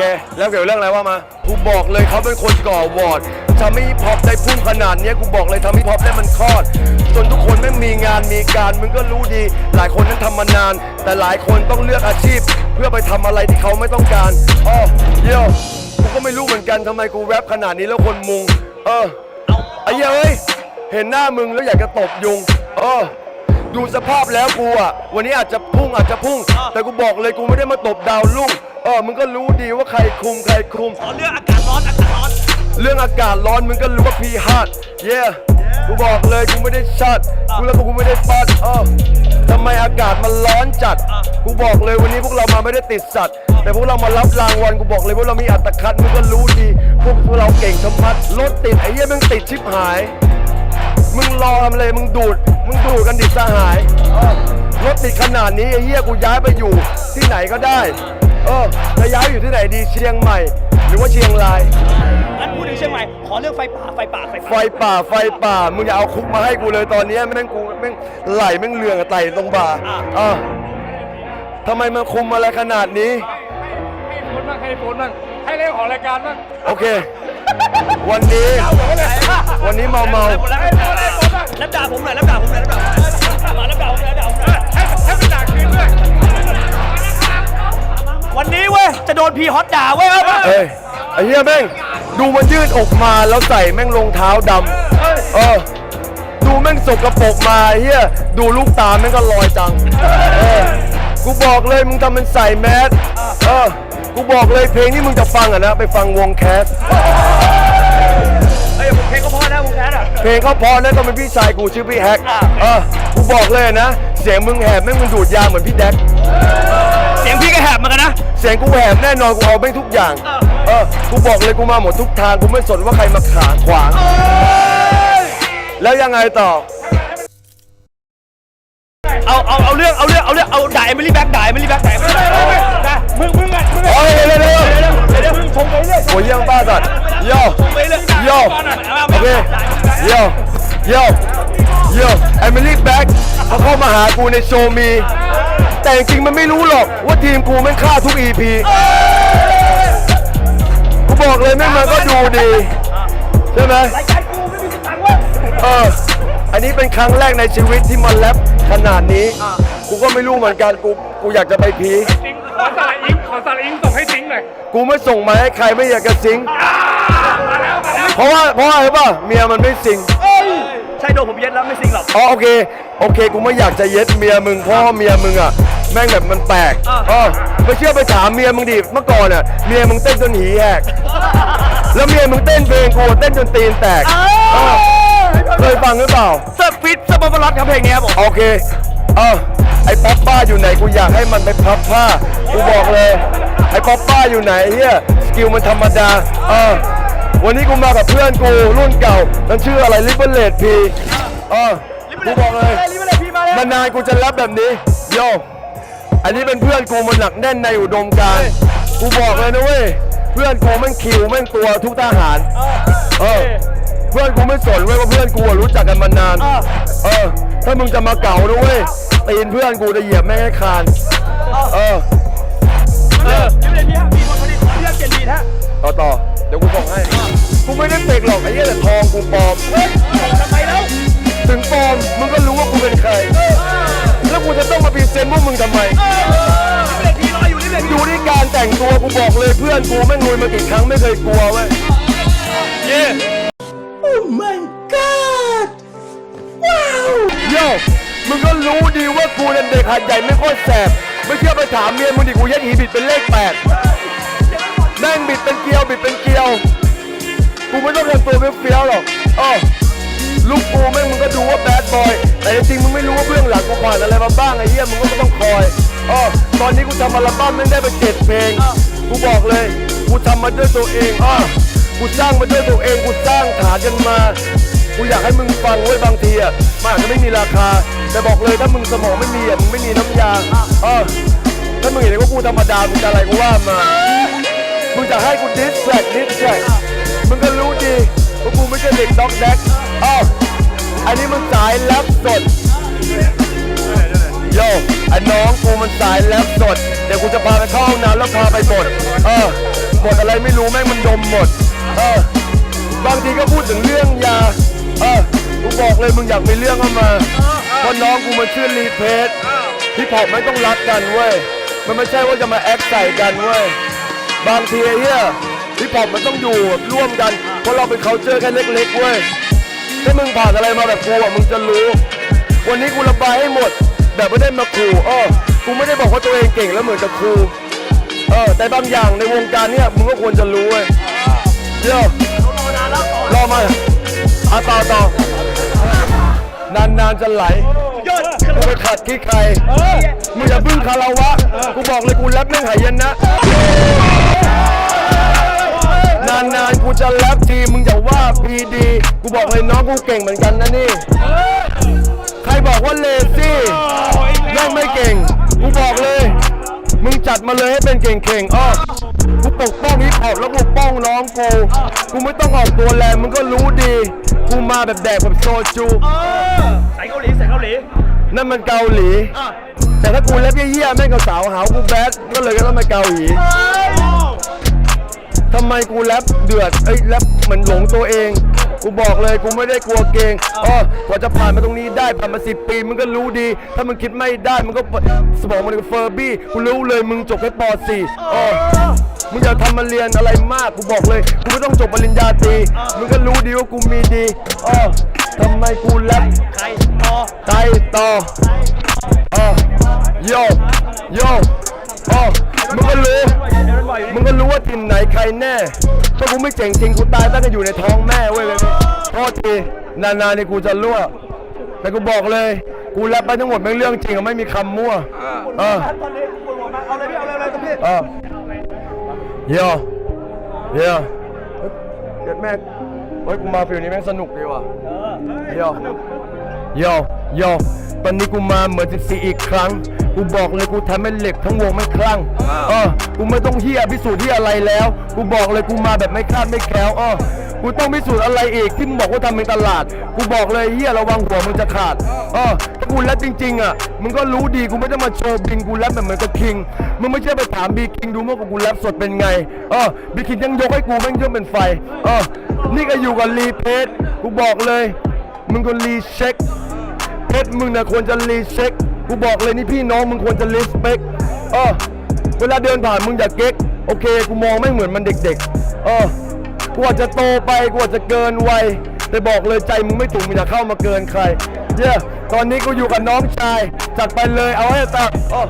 เค แล้วเกี่ยวเรื่องอะไรว่ามา กูบอกเลยเขาเป็นคนก่อวอร์ดทำให้ฮิปฮอปได้พุ่งขนาดเนี้ยกูบอกเลยทำให้ฮิปฮอปได้มันคลอด จนทุกคนแม่มีงานมีการมึงก็รู้ดี หลายคนนั้นทำมานาน แต่หลายคนต้องเลือกอาชีพ เพื่อไปทำอะไรที่เขาไม่ต้องการอ๋อเยี่ยกูก็ไม่รู้เหมือนกันทำไมกูแรปขนาดนี้แล้วคนมุง เออไอ้เหี้ยเอ้ยเห็นหน้ามึงแล้วอยากจะตบยุง เออ ดูสภาพแล้วกูอะ วันนี้อาจจะพุ่งอาจจะพุ่ง แต่กูบอกเลยกูไม่ได้มาตบดาวลุ่งเออมึงก็รู้ดีว่าใครคุมใครคุม ขอเรื่องอากาศร้อนอากาศร้อน เรื่องอากาศร้อนมึงก็รู้ว่าพีฮาร์ดเย่กูบอกเลยกูไม่ได้ชัดกูแล้วก็กูไม่ได้ปัดเออทำไมอากาศมันร้อนจัด กูบอกเลยวันนี้พวกเรามาไม่ได้ติดสัตว์ แต่พวกเรามารับรางวัล กูบอกเลยว่าเรามีอัตคัดมึงก็รู้ดี พวกเราเก่งชะมัด รถติดไอ้เหี้ยมึงติดชิบหาย มึงรอทำอะไรมึงดูด มึงดูดกันดิสหายเออรถติดขนาดนี้ไอ้เหี้ยกูย้ายไปอยู่ที่ไหนก็ได้ เออจะย้ายอยู่ที่ไหนดีเชียงใหม่ หรือว่าเชียงราย งั้นพูดถึงเชียงใหม่ ขอเรื่องไฟป่า ไฟป่า ไฟไฟป่าไฟป่า มึงอย่าเอาคุกมาให้กูเลยตอนนี้แม่งกูแม่งไหลแม่งเรืองกับไตตรงบ่าอะทำไมมันคุมอะไรขนาดนี้ ให้ฝนบ้างให้ฝนบ้างให้เรื่องของรายการบ้างโอเค วันนี้ วันนี้เมาเมา แล้วแล้วด่าผมหน่อยแล้วด่าผมหน่อยแล้วด่าผมหน่อยมาแล้วด่าผมหน่อยแล้วด่าผมหน่อยให้ให้เป็นหนักคืนด้วย วันนี้เว้ยจะโดนพีฮอตด่าเว้ยเอ้ยไอ้เหี้ยแม่งดูมันยืดอกมาแล้วใส่แม่งรองเท้าดำเออดูแม่งสกปรกมาไอ้เหี้ยดูลูกตาแม่งก็ลอยจังเออกูบอกเลยมึงทำเป็นใส่แมสเออกูบอกเลยเพลงที่มึงจะฟังอะนะ ไปฟังวงแคส เพลงเขาเพอนะก็เป็นพี่ชายกูชื่อพี่แฮกอ่าเออกูบอกเลยนะ เสียงมึงแหบแม่งมึงดูดยาเหมือนพี่แดก เสียงพี่ก็แหบเหมือนกันนะ เสียงกูแหบแน่นอนกูเอาแม่งทุกอย่างอ่าเออ กูบอกเลยกูมาหมดทุกทางกูไม่สนว่าใครมาขาขวาง แล้วยังไงต่อ เอาเอาเอาเรื่องเอาเรื่องเอาเรื่องเอาด่าเอมิลี่แบ็กด่าเอมิลี่แบ็กด่าเอมิลี่แบ็กนะมึงมึงอะมึงโอ้อะยเร็วเร็วเร็วเดี๋ยวเดี๋ยวเดี๋ยวมึงชงไปเรื่อยโอ้ยเยี่ยมป้าสัตว์ โย่ไปเรื่อยโย่โอเคโย่โย่โย่เอมิลี่แบ็กเขาเข้ามาหากูในโชว์มี แต่จริงๆมันไม่รู้หรอกว่าทีมกูแม่งฆ่าทุก EP กูบอกเลยแม่งมันก็ดูดี ใช่ไหมรายการกูไม่มีตังค์เว้ยเออ อันนี้เป็นครั้งแรกในชีวิตที่มาแรปขนาดนี้ กูก็ไม่รู้เหมือนกัน กู กูอยากจะไปพีสิงขอสาระอิงขอสาระอิงส่งให้สิงหน่อย กูไม่ส่งมาให้ใครไม่อยากจะซิงค์ เพราะว่าเพราะอะไรป่ะเมียมันไม่ซิงค์ใช่โดนผมเย็ดแล้วไม่ซิงหรอก อ๋อโอเคโอเคกูไม่อยากจะเย็ดเมียมึงเพราะว่าเมียมึงอะแม่งแบบมันแปลกอ่าเออไม่เชื่อไปถามเมียมึงดิเมื่อก่อนอะเมียมึงเต้นจนหีแหกแล้วเมียมึงเต้นเพลงกูเต้นจนตีนแตกเออเคยฟังหรือเปล่า เซอร์ฟิตเซอร์บอลลอตครับเพลงนี้ครับผม โอเค เออไอ้ป๊อปป้าอยู่ไหนกูอยากให้มันไปพับผ้า กูบอกเลย ไอ้ป๊อปป้าอยู่ไหนเฮียสกิลมันธรรมดา เออ วันนี้กูมากับเพื่อนกูรุ่นเก่ามันชื่ออะไรลิเบเลตพีเออกูบอกเลยลิเบเลตพีมาเลยนานๆกูจะรับแบบนี้โยอันนี้เป็นเพื่อนกูมันหนักแน่นในอุดมการณ์กูบอกเลยนะเว้ยเพื่อนกูแม่งคิวแม่งตัวทุกทหารเออเพื่อนกูไม่สนเว้ยว่าเพื่อนกูอะรู้จักกันมานาน เออ ถ้ามึงจะมาเก่านะเว้ยตีนเพื่อนกูจะเหยียบแม่งให้คานเออเออลิเบเลตพีฮะมีคนคนนี้ขอเรียกเจนดีนะต่อต่อเดี๋ยวกูส่งให้ กูไม่ได้เฟกหรอกไอ้เหี้ยแต่ทองกูปลอมทำไมแล้ว ถึงปลอมมึงก็รู้ว่ากูเป็นใคร แล้วกูจะต้องมาพรีเซนต์พวกมึงทำไมลิเบเลตพีรออยู่ลิเบเลตพีดูที่การแต่งตัวกูบอกเลยเพื่อนกูแม่งลุยมากี่ครั้งไม่เคยกลัวเว้ย เย่โย่มึงก็รู้ดีว่ากูเนี่ยเด็กหัดใหญ่ไม่ค่อยแสบ ไม่เชื่อไปถามเมียมึงดิกูยัดหีบิดเป็นเลขแปด แม่งบิดเป็นเกลียวบิดเป็นเกลียว กูไม่ต้องทำตัวเฟี้ยวๆหรอกอ้อลูกกูแม่งมึงก็ดูว่าแบดบอย แต่จริงมึงไม่รู้ว่าเบื้องหลังกูผ่านอะไรมาบ้างไอ้เหี้ยมึงก็ต้องคอยอ้อตอนนี้กูทำอัลบั้มแม่งได้ไปเจ็ดเพลง กูบอกเลย กูทำมาด้วยตัวเองอ้อกูสร้างมาด้วยตัวเอง กูสร้างฐานกันมา กูอยากให้มึงฟังไว้บางทีอะมันอาจจะไม่มีราคา แต่บอกเลยถ้ามึงสมองไม่มีอะมึงไม่มีน้ำยาเออถ้ามึงเห็นว่ากูธรรมดามึงจะอะไรก็ว่ามา มึงจะให้กูดิสแทรกดิสแทรกมึงก็รู้ดีว่ากูไม่ใช่เด็กด็อกแดกอ้าวอันนี้มันสายแรปสดโย่ไอ้น้องกูมันสายแรปสด เดี๋ยวกูจะพาไปเข้าห้องน้ำแล้วพาไปบดเออบทอะไรไม่รู้แม่งมันดมหมด เออบางทีก็พูดถึงเรื่องยา เออกูบอกเลยมึงอยากมีเรื่องเข้ามาเพราะน้องกูมันชื่อรีเพสฮิปฮอปไม่ต้องรักกันเว้ย มันไม่ใช่ว่าจะมาแอคใส่กันเว้ย บางทีเฮียฮิปฮอปมันต้องอยู่ร่วมกัน เพราะเราเป็น c u เจอร์แค่เล็กๆเว้ย ถ้ามึงผ่านอะไรมาแบบกูอะมึงจะรู้ วันนี้กูระบายให้หมด แบบไม่ได้มาขู่เออกูไม่ได้บอกว่าตัวเองเก่งแล้วเหมือนกับครูเออแต่บางอย่างในวงการเนี่ยมึงก็ควรจะรู้เว้ยเดี๋ยวรอมาอะต่อต่อนานๆจะไหลกูไปขัดขี้ใครมึงอย่าพึ่งคาราวะ กูบอกเลยกูแรปไม่งหายนนะ จะแรปทีมึงอย่าว่าพีดีกูบอกเลยน้องกูเก่งเหมือนกันนะนี่ ใครบอกว่าเลซี่เล่นไม่เก่ง กูบอกเลย มึงจัดมาเลยให้เป็นเก่งๆอ้อกูปกป้องฮิปฮอปแล้วกูปกป้องน้องกู กูไม่ต้องออกตัวแรงมึงก็รู้ดี กูมาแบบแดกแบบโซจูใส่เกาหลีใส่เกาหลีนั่นมันเกาหลี แต่ถ้ากูเล็บเยี่ยๆแม่งก็สาวหาวกูแบดก็เลยก็ต้องมาเกาหลี ทำไมกูแรปเดือดเอ้ยแรปเหมือนหลงตัวเอง กูบอกเลยกูไม่ได้กลัวเกงอ๋อกว่าจะผ่านมาตรงนี้ได้ผ่านมาสิปีมึงก็รู้ดี ถ้ามึงคิดไม่ได้มึงก็สมองมันก็เฟอร์บี้กูรู้เลยมึงจบแค่ป .4 อ๋อมึงอย่าทำมาเรียนอะไรมากกูบอกเลยกูไม่ต้องจบปริญญาตรีมึงก็รู้ดีว่ากูมีดีอ๋อทำไมกูแรปใครต่อไตต่อเออโยโยอ๋อมึงก็รู้ มึงก็รู้ว่าทีมไหนใครแน่ ถ้ากูไม่เจ๋งจริงกูตายตั้งแต่อยู่ในท้องแม่เว้ยเลยโทษทีนานๆนี่กูจะรั่ว แต่กูบอกเลย กูแรปไปทั้งหมดเป็นเรื่องจริงอะไม่มีคำมั่วเออตอนนี้ปวดหัวมากเอาเลยพี่เอาเลยเอาเลยตรงนี้เออโยโยเฮ้ยเด็ดแม่เฮ้ยกูมาฟิลนี้แม่งสนุกดีว่ะโยโยโยตอนนี้กูมาเหมือน14อีกครั้ง กูบอกเลยกูทำให้เหล็กทั้งวงไม่คลั่งเออกูไม่ต้องเฮียพิสูจน์ที่อะไรแล้ว กูบอกเลยกูมาแบบไม่คาดไม่แคล้วเออกูต้องพิสูจน์อะไรอีกที่มึงบอกว่าทำเป็นตลาด กูบอกเลยเฮียระวังหัวมึงจะขาดเออถ้ากูแรปจริงๆอะมึงก็รู้ดีกูไม่ได้มาโชว์บิงกูแรปแบบเหมือนกับคิงมึงไม่ใช่ไปถามบีคิงดูเมื่อกูแรปสดเป็นไงเออบีคิงยังยกให้กูแม่งเยอะเป็นไฟเออนี่ก็อยู่กับรีเพจกูบอกเลย มึงก็รีเช็คเพชรมึงนะควรจะรีเช็ค กูบอกเลยนี่พี่น้องมึงควรจะรีสเปคเออเวลาเดินผ่านมึงอย่าเก๊ก โอเค กูมองไม่เหมือนมันเด็กๆ เออ กูอาจจะโตไป กูอาจจะเกินวัย แต่บอกเลยใจมึงไม่ถูกมึงอย่าเข้ามาเกินใคร เย้ ตอนนี้กูอยู่กับน้องชาย จัดไปเลย เอาให้ตักเออ